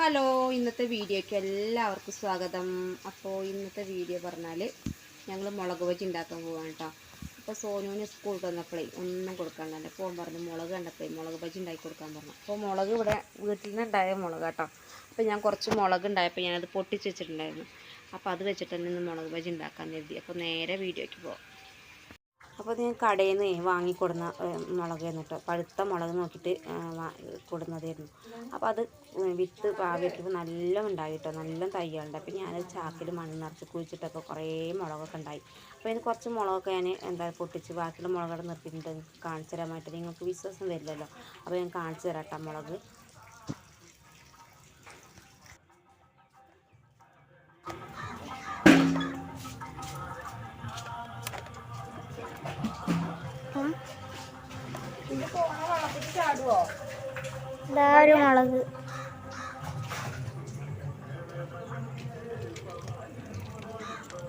Hello ഇന്നത്തെ വീഡിയോയ്ക്ക് എല്ലാവർക്കും സ്വാഗതം. അപ്പോൾ ഇന്നത്തെ വീഡിയോ പറഞ്ഞാൽ ഞങ്ങൾ മുളക് ബജി ഉണ്ടാക്കാൻ പോവാണ് കേട്ടോ അപ്പോൾ സോനുവിന് സ്കൂൾ വന്നപ്പോഴേ ഒന്നും കൊടുക്കാണ്ടല്ല അപ്പോൾ പറഞ്ഞു മുളക് കണ്ടപ്പോഴേ മുളക് ബജി ഉണ്ടാക്കി കൊടുക്കാൻ പറഞ്ഞു. അപ്പോൾ മുളക് ഇവിടെ വീട്ടിൽ നിന്ന് ഉണ്ടായ മുളക് കേട്ടോ അപ്പോൾ ഞാൻ കുറച്ച് മുളക് ഉണ്ടായപ്പോൾ ഞാനത് പൊട്ടിച്ച് വെച്ചിട്ടുണ്ടായിരുന്നു. അപ്പോൾ അത് വെച്ചിട്ട് തന്നെ ഇന്ന് മുളക് ബജി ഉണ്ടാക്കാൻ കരുതി. അപ്പോൾ നേരെ വീഡിയോയ്ക്ക് പോകാം അപ്പോൾ ഞാൻ കടയിൽ നിന്ന് വാങ്ങിക്കൊടുന്ന മുളക് എന്നിട്ട് പഴുത്ത മുളക് നോക്കിയിട്ട് കൊടുന്നതായിരുന്നു. അപ്പോൾ അത് വിത്ത് പാവിയപ്പോൾ നല്ല ഉണ്ടായി കേട്ടോ നല്ല തയ്യാളുണ്ട് അപ്പോൾ ഞാൻ ചാക്കിൽ മണ്ണ് നിറച്ച് കുഴിച്ചിട്ടപ്പോൾ കുറേ മുളകൊക്കെ ഉണ്ടായി. അപ്പോൾ അതിന് കുറച്ച് മുളകൊക്കെ ഞാൻ എന്താ പൊട്ടിച്ച് ബാക്കിയുള്ള മുളകവിടെ നിർത്തിയിട്ടുണ്ട്. കാണിച്ചു തരാൻ നിങ്ങൾക്ക് വിശ്വാസം വരില്ലല്ലോ. അപ്പോൾ ഞാൻ കാണിച്ചു തരാം മുളക്. ഒരു മുളക്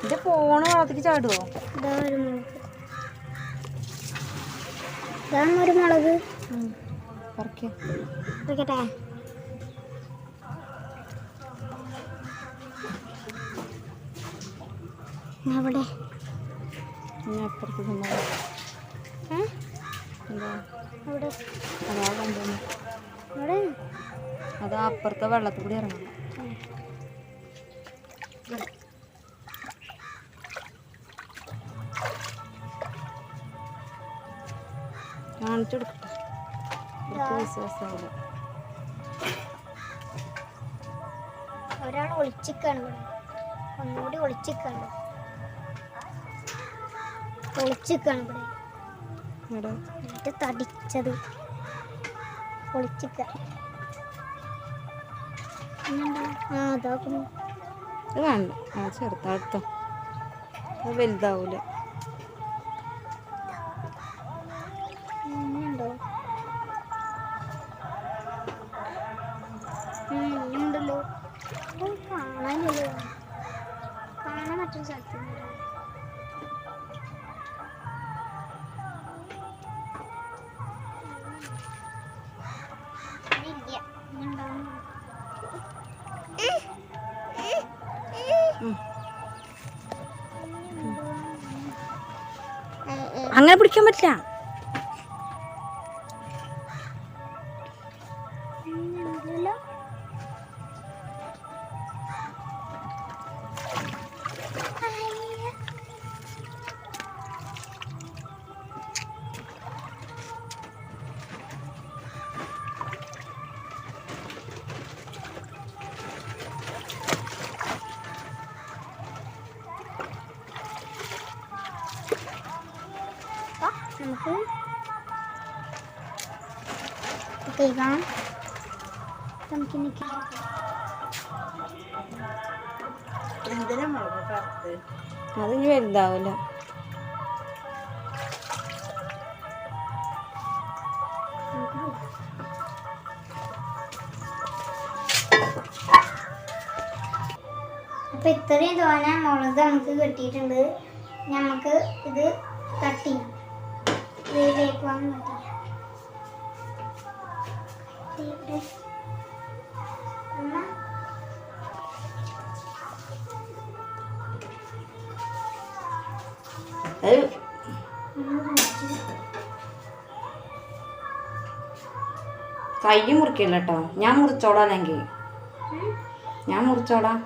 ഇത് ഫോണ് വളർത്തിക്ക് ചാടുമോ ഇതാ ഒരു മുളക് ഇതാണ് ഒരു മുളക് അവിടെ അപ്പുറത്ത് അവിടെ അതാ അപ്പുറത്തെ വെള്ളത്തിൽ കൂടി ഇറങ്ങണം. കാണിച്ചു കൊടുക്കട്ടെ. ഒരാൾ ഒളിച്ചിക്കാണ് ഒന്നുകൂടി ഒളിച്ചിക്കാണ്. ഒളിച്ചിക്കാണ് ഇവിടെ. എന്നിട്ട് തടിച്ചത്. ഒളിച്ചിക്ക ആ ആ വലുതാവൂല. അങ്ങനെ പിടിക്കാൻ പറ്റില്ല. കേൾക്കാം നമുക്ക് നിൽക്കാം അത് ഇനി വലുതാവൂല. അപ്പൊ ഇത്രയും തോന മുളക് നമുക്ക് കിട്ടിയിട്ടുണ്ട്. നമുക്ക് ഇത് കട്ടി ചെയ്യാം. ഇതിലേക്ക് വന്ന് കട്ട് ചെയ്യാം ദേ ഇവിടെ. അമ്മ, അത് ഒന്ന് മുറിച്ച്. കൈ മുറിക്കില്ല കേട്ടോ ഞാൻ മുറിച്ചോളാം അല്ലെങ്കിൽ ഞാൻ മുറിച്ചോളാം.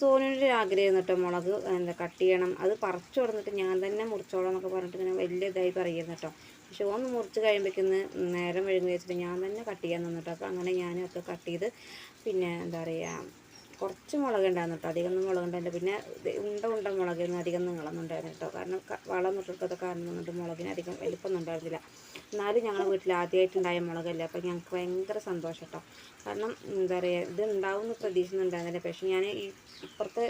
സോനുവിന്റെ ആഗ്രഹം കേട്ടോ മുളക് എന്താ കട്ട് ചെയ്യണം. അത് പറിച്ചു കൊടുത്തിട്ട് ഞാൻ തന്നെ മുറിച്ചോളാം എന്നൊക്കെ പറഞ്ഞിട്ട് ഇങ്ങനെ വലിയ ഇതായി പറയുന്നു കേട്ടോ പക്ഷെ ഒന്ന് മുറിച്ച് കഴിയുമ്പോഴേക്കൊന്ന് നേരം വഴുങ്ങി വെച്ചിട്ട് ഞാൻ തന്നെ കട്ട് ചെയ്യാൻ നിന്നിട്ടോ. അപ്പോൾ അങ്ങനെ ഞാനും ഒക്കെ കട്ട് ചെയ്ത് പിന്നെ എന്താ പറയുക കുറച്ച് മുളക് ഉണ്ടായിരുന്നു കേട്ടോ. അധികം ഒന്നും മുളക് ഉണ്ടായില്ല. പിന്നെ ഉണ്ട ഉണ്ട മുളകൊന്നും അധികം നീളമൊന്നും ഉണ്ടായിരുന്നു കേട്ടോ. കാരണം വളം ഇട്ടെടുക്കാത്ത കാരണം കൊണ്ട് മുളകിന് അധികം വലിപ്പമൊന്നും ഉണ്ടായിരുന്നില്ല. എന്നാലും ഞങ്ങളുടെ വീട്ടിൽ ആദ്യമായിട്ടുണ്ടായ മുളകല്ലേ. അപ്പോൾ ഞങ്ങൾക്ക് ഭയങ്കര സന്തോഷം കേട്ടോ. കാരണം എന്താ പറയുക ഇത് ഉണ്ടാവുമെന്ന് പ്രതീക്ഷിക്കുന്നുണ്ടായിരുന്നില്ല പക്ഷേ ഞാൻ ഈ ഇപ്പുറത്തെ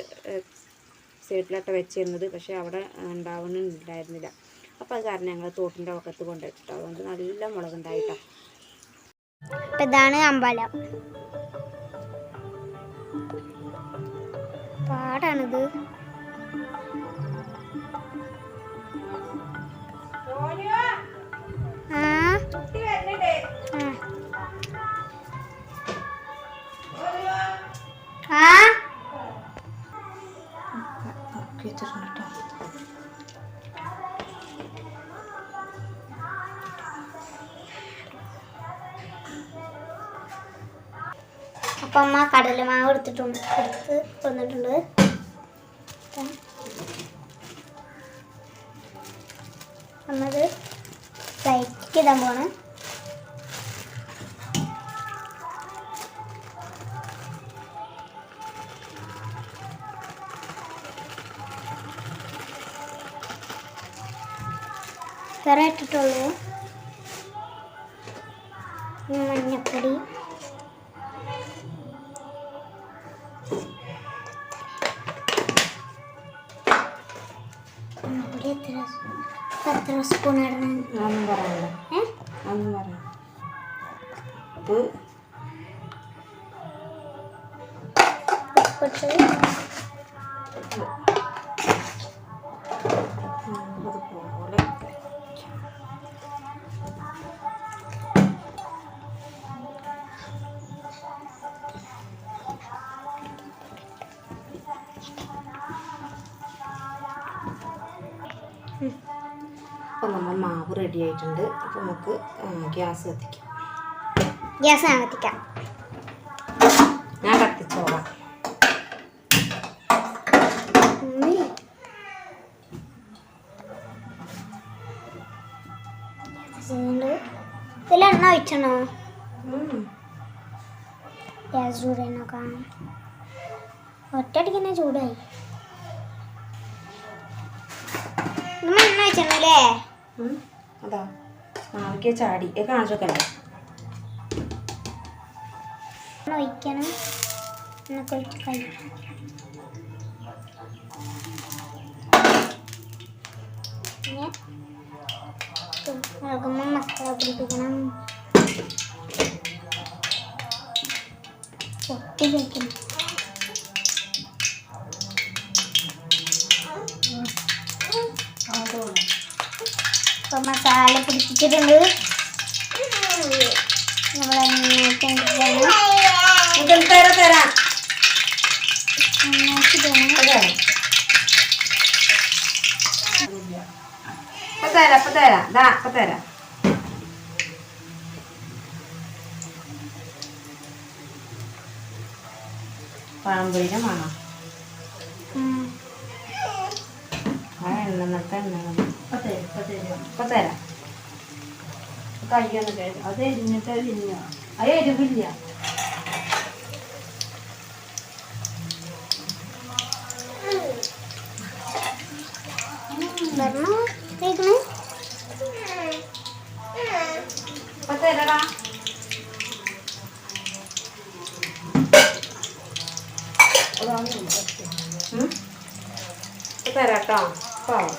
സൈഡിലോട്ട് വെച്ചിരുന്നത് പക്ഷേ അവിടെ ഉണ്ടാവുന്നുണ്ടായിരുന്നില്ല. അപ്പോൾ അത് കാരണം ഞങ്ങൾ തോട്ടിന്റെ പക്കത്ത് കൊണ്ടുവച്ചിട്ടോ അതുകൊണ്ട് നല്ല മുളകുണ്ടായിട്ടോ അപ്പൊ ഇതാണ് അമ്പലം. പാടാണിത്. അപ്പം അമ്മ കടലമാവ് എടുത്തിട്ടുണ്ട് എടുത്ത് വന്നിട്ടുണ്ട് നമ്മത് ഫ്രൈക്ക് ഇടാൻ പോണ് വേറെ ഇട്ടിട്ടുള്ളൂ. മഞ്ഞപ്പൊടി. എത്ര സ്പൂൺ ഇടണം. ഒന്നും പറയണ്ട. ഒന്നും പറയണ്ട. ഉപ്പ് അപ്പം നമ്മൾ മാവ് റെഡി ആയിട്ടുണ്ട്. അപ്പം നമുക്ക് ഗ്യാസ് കത്തിക്കാം. ഗ്യാസ് ഞാൻ കത്തിക്കാം. ഞാൻ കത്തിച്ചോളാം. എണ്ണ ഒഴിച്ചണോ. ഗ്യാസ് ചൂടായി കാണാം ഒറ്റടിക്കുന്ന ചൂടായി. നമ്മൾ എണ്ണ ഒഴിച്ചണല്ലേ? ഉം. അതാ. മാവിക്ക് ചാടി. എണ്ണ ഒഴിക്കണം. എന്നൊക്കെ മസാല പിടിപ്പിക്കണം. പൊട്ടി കഴിക്കണം ഇപ്പൊ മസാല പിടിപ്പിച്ചിട്ടുണ്ട്. നമ്മൾ നന്നായിട്ട് തരാം ഇപ്പൊ തരാം ഇപ്പൊ തരാം. ദാ ഇപ്പൊ തരാം. പഴംപൊരിയുടെ മണം ആ എണ്ണ നട്ട എണ്ണ ഇപ്പൊ തരാം കയ്യൊന്ന് കഴിയും അത് എരിഞ്ഞിട്ട് എരിഞ്ഞ അത് എരിവില്ല. വരണോ കേൾക്കണേ ഇപ്പൊ തരടാ ഉം? ഇപ്പൊ. തരാട്ടോ പാവം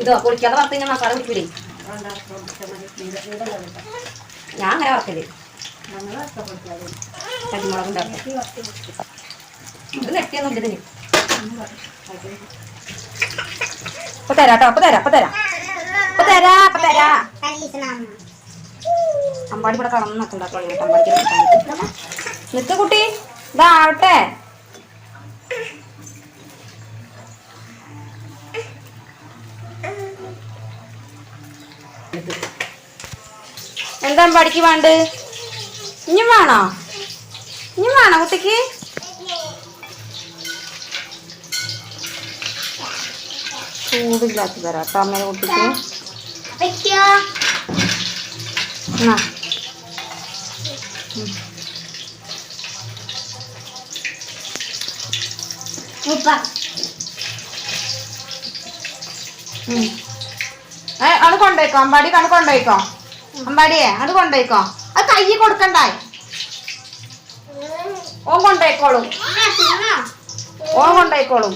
ഇതോ പൊളിക്കാതെ വറുത്ത് കഴിഞ്ഞാൽ മസാല കുടിക്കൂലേ ഞാൻ അങ്ങനെ വറക്കൽ. ഉണ്ടാക്കും ഇത് നെട്ടിയൊന്നും ഇതിന്. ഇപ്പൊ കേട്ടോ അപ്പൊ തരാം അപ്പൊ തരാം. അപ്പൊ തരാ അപ്പൊ തരാ. അമ്പാടി ഇവിടെ കടന്നു കേട്ടോ അമ്പാടിക്ക് നിക്ക് കുട്ടി ഇതാവട്ടെ. എന്താ അമ്പാടിക്ക് വേണ്ട? ഇനിയും വേണോ? ഇനിയും വേണോ കുട്ടിക്ക്? ചൂടില്ലാത്ത തരാം കേട്ടോ അമ്മേനെ കുട്ടിക്ക്. ഉം. ഏ അത് അമ്പാടി കണ് കൊണ്ടോയിക്കോ. അമ്പാടിയെ അത് കൊണ്ടോയിക്കോ. അത് കയ്യിൽ കൊടുക്കണ്ടായി. ഓൻ കൊണ്ടോയിക്കോളും. ഓൻ കൊണ്ടോയിക്കോളും.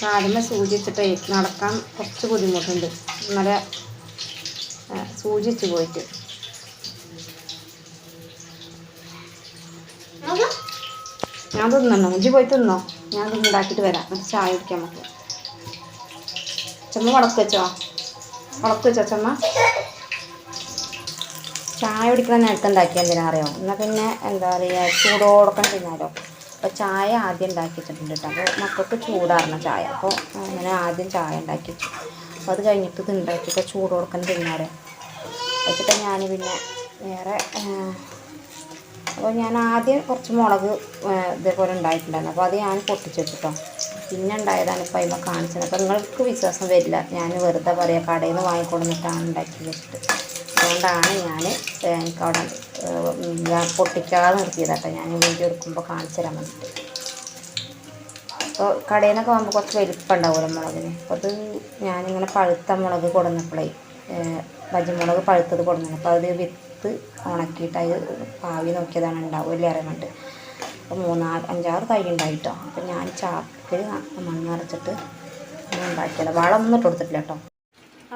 കാലിനെ സൂചിച്ചിട്ട് നടക്കാൻ കുറച്ച് ബുദ്ധിമുട്ടുണ്ട്. ഇന്നലെ സൂചിച്ച് പോയിട്ട്. ഞാൻ തിന്നണോ? ഇഞ്ചി പോയി തിന്നോ? ഞാൻ ഉണ്ടാക്കിയിട്ട് വരാം. എന്നിട്ട് ചായ കുടിക്കാൻ നമുക്ക് ചുമ്മാ മുടക്ക് വെച്ചോ? വളക്ക് ചച്ചമ്മ ചായ കുടിക്കുന്ന നേരത്തെ ഉണ്ടാക്കിയാൽ എന്തിനാ അറിയോ എന്നാൽ പിന്നെ എന്താ പറയുക ചൂടോടൊക്കെ തിന്നാലോ. അപ്പോൾ ചായ ആദ്യം ഉണ്ടാക്കിയിട്ടുണ്ട് കേട്ടോ. അപ്പോൾ മക്കൾക്ക് ചൂടാറണം ചായ. അപ്പോൾ അങ്ങനെ ആദ്യം ചായ ഉണ്ടാക്കി അപ്പോൾ അത് കഴിഞ്ഞിട്ട് ഇത് ഉണ്ടാക്കിയിട്ട് ചൂട് കൊടുക്കാൻ തിന്നാറ് വെച്ചിട്ട് ഞാൻ പിന്നെ വേറെ അപ്പോൾ ഞാൻ ആദ്യം കുറച്ച് മുളക് ഇതേപോലെ ഉണ്ടായിട്ടുണ്ടായിരുന്നു. അപ്പോൾ അത് ഞാൻ പൊട്ടിച്ചു വെച്ചിട്ടോ പിന്നെ ഉണ്ടായതാണ് ഇപ്പോൾ അതിമ്മ കാണിച്ചത്. അപ്പോൾ നിങ്ങൾക്ക് വിശ്വാസം വരില്ല. ഞാൻ വെറുതെ പറയാം കടയിൽ നിന്ന് വാങ്ങിക്കൊടുന്നിട്ടാണ് ഉണ്ടാക്കി വെച്ചിട്ട് അതുകൊണ്ടാണ് ഞാൻ എനിക്കവിടെ അവിടെ പൊട്ടിക്കാതെ നിർത്തിയതാട്ടോ ഞാൻ വീഡിയോ എടുക്കുമ്പോൾ കാണിച്ചു തരാൻ വേണ്ടിയിട്ട് അപ്പോൾ കടയിൽ നിന്നൊക്കെ ആകുമ്പോൾ കുറച്ച് വലിപ്പം ഉണ്ടാവുമല്ലോ മുളകിന്. അപ്പോൾ അത് ഞാനിങ്ങനെ പഴുത്ത മുളക് കൊടുന്നപ്പോഴേ ബജിമുളക് പഴുത്തത് കൊടുന്നു അപ്പോൾ അത് വിത്ത് ഉണക്കിയിട്ട് അത് പാവി നോക്കിയതാണ് ഉണ്ടാവുമല്ലേ അറിയാൻ വേണ്ടി അപ്പോൾ മൂന്നാൽ അഞ്ചാറ് തൈ ഉണ്ടായിട്ടോ. അപ്പോൾ ഞാൻ ചാക്കിൽ മണ്ണ് നിറച്ചിട്ട് ഞാൻ ഉണ്ടാക്കിയത്. വളമൊന്നും ഇട്ട് കൊടുത്തിട്ടില്ല കേട്ടോ.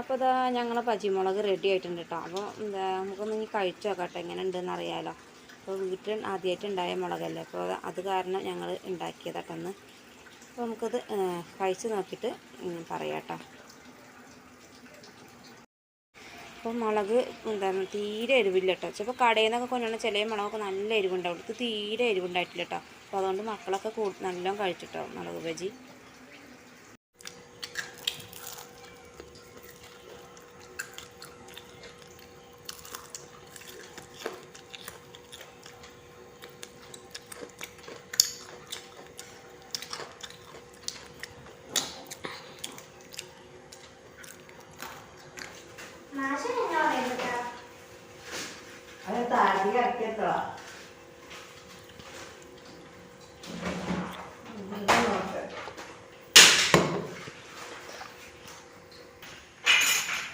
അപ്പോൾ ഇതാ ഞങ്ങളെ പച്ചിമുളക് റെഡി ആയിട്ടുണ്ട് കേട്ടോ. അപ്പോൾ എന്താ നമുക്കൊന്ന് ഇനി കഴിച്ചു നോക്കട്ടെ. എങ്ങനെ ഉണ്ടെന്ന് അറിയാമല്ലോ അപ്പോൾ വീട്ടിൽ ആദ്യമായിട്ട് ഉണ്ടായ മുളകല്ലേ. അപ്പോൾ അത് കാരണം ഞങ്ങൾ ഉണ്ടാക്കിയതാട്ടൊന്ന് അപ്പോൾ നമുക്കത് കഴിച്ച് നോക്കിയിട്ട് പറയാം കേട്ടോ. അപ്പോൾ മുളക് എന്താണ് തീരെ എരിവില്ല കേട്ടോ ചിലപ്പോൾ കടയിൽ നിന്നൊക്കെ കൊണ്ടുവന്ന ചില മുളകൊക്കെ നല്ല എരിവുണ്ടാവും. ഇത് തീരെ എരിവുണ്ടായിട്ടില്ല കേട്ടോ അപ്പോൾ അതുകൊണ്ട് മക്കളൊക്കെ കൂ നല്ലോണം കഴിച്ചിട്ടോ മുളക് ബജി. അത് താഴെ ഇറക്കിയെത്തോ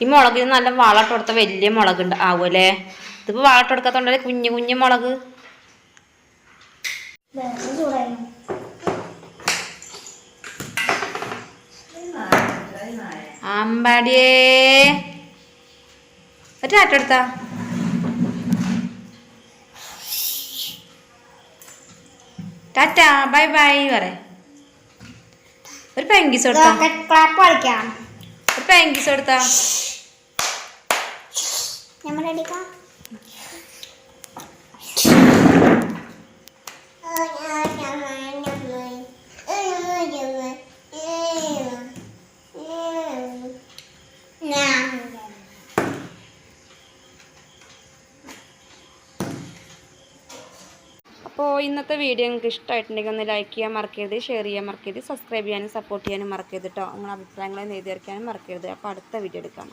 ഈ മുളകിന് നല്ല വളട്ട് കൊടുത്ത വലിയ മുളക് ഉണ്ട് ആവുമല്ലേ ഇതിപ്പോൾ വളട്ട് കൊടുക്കാത്തോണ്ടല്ലേ കുഞ്ഞു കുഞ്ഞു മുളക്? അമ്പാടിയേ. ഒരു ടാറ്റ ടാറ്റ ബൈ ബൈ പറ ഒരു പെങ്കിസ് കൊടുത്താ? ഒരു പെങ്കിസ് കൊടുത്താ? നമ്മൾ അപ്പോൾ ഇന്നത്തെ വീഡിയോ നിങ്ങൾക്ക് ഇഷ്ടമായിട്ടുണ്ടെങ്കിൽ ഒന്ന് ലൈക്ക് ചെയ്യാൻ മറക്കരുത് ഷെയർ ചെയ്യാൻ മറക്കരുത് സബ്സ്ക്രൈബ് ചെയ്യാനും സപ്പോർട്ട് ചെയ്യാനും മറക്കരുത് കേട്ടോ നിങ്ങളുടെ അഭിപ്രായങ്ങളെ എഴുതി മറക്കരുത്. അപ്പോൾ അടുത്ത വീഡിയോ എടുക്കാം.